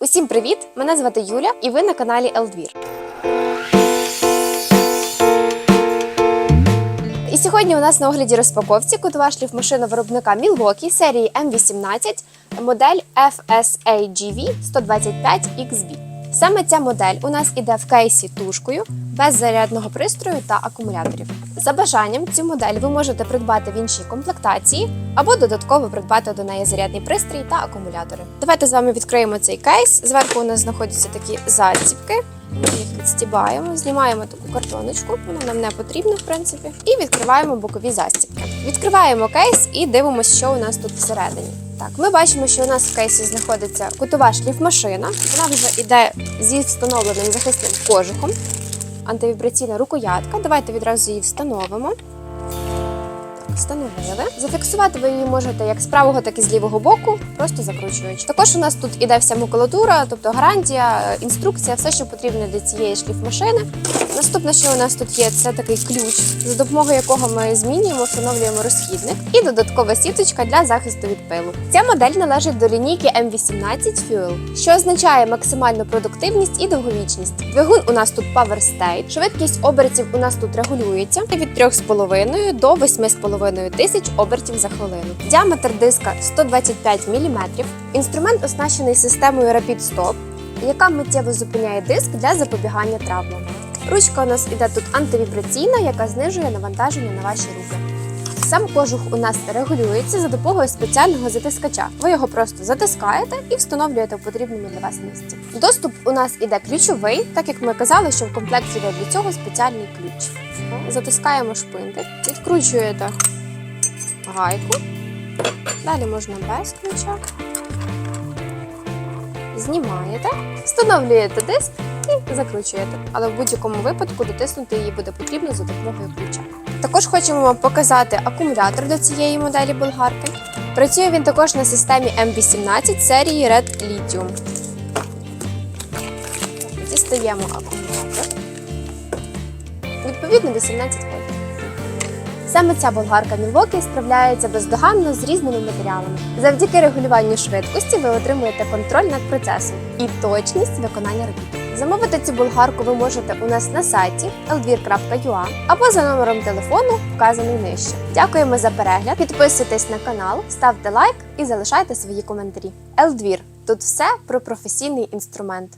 Усім привіт! Мене звати Юля, і ви на каналі Елдвір. І сьогодні у нас на огляді розпаковці кутова шліфмашина виробника Milwaukee серії M18, модель FSAGV 125XB. Саме ця модель у нас іде в кейсі тушкою, без зарядного пристрою та акумуляторів. За бажанням цю модель ви можете придбати в іншій комплектації або додатково придбати до неї зарядний пристрій та акумулятори. Давайте з вами відкриємо цей кейс. Зверху у нас знаходяться такі застібки. Ми їх відстібаємо, знімаємо таку картоночку, вона нам не потрібна, в принципі, і відкриваємо бокові застібки. Відкриваємо кейс і дивимося, що у нас тут всередині. Так, ми бачимо, що у нас в кейсі знаходиться кутова шліфмашина. Вона вже йде зі встановленим захисним кожухом. Антивібраційна рукоятка. Давайте відразу її встановимо. Встановили. Зафіксувати ви її можете як з правого, так і з лівого боку, просто закручуючи. Також у нас тут іде вся макулатура, тобто гарантія, е, інструкція, все, що потрібно для цієї шліфмашини. Наступне, що у нас тут є, це такий ключ, за допомогою якого ми змінюємо, встановлюємо розхідник, і додаткова сіточка для захисту від пилу. Ця модель належить до лінійки M18 Fuel, що означає максимальну продуктивність і довговічність. Двигун у нас тут Power State, швидкість обертів у нас тут регулюється від 3,5 до 8,5 тисяч обертів за хвилину. Діаметр диска 125 мм. Інструмент оснащений системою Rapid Stop, яка миттєво зупиняє диск для запобігання травмам. Ручка у нас іде тут антивібраційна, яка знижує навантаження на ваші руки. Сам кожух у нас регулюється за допомогою спеціального затискача. Ви його просто затискаєте і встановлюєте в потрібному для вас місці. Доступ у нас іде ключовий, так як ми казали, що в комплекті йде для цього спеціальний ключ. Затискаємо шпинтик, відкручуєте гайку. Далі можна без ключа. Знімаєте, встановлюєте диск і закручуєте. Але в будь-якому випадку дотиснути її буде потрібно за допомогою ключа. Також хочемо вам показати акумулятор до цієї моделі болгарки. Працює він також на системі M18 серії Red Lithium. Дістаємо акумулятор. Відповідно 18 вольт. Саме ця болгарка Milwaukee справляється бездоганно з різними матеріалами. Завдяки регулюванню швидкості ви отримуєте контроль над процесом і точність виконання робіт. Замовити цю булгарку ви можете у нас на сайті eldvir.ua або за номером телефону, вказаний нижче. Дякуємо за перегляд. Підписуйтесь на канал, ставте лайк і залишайте свої коментарі. Елдвір тут все про професійний інструмент.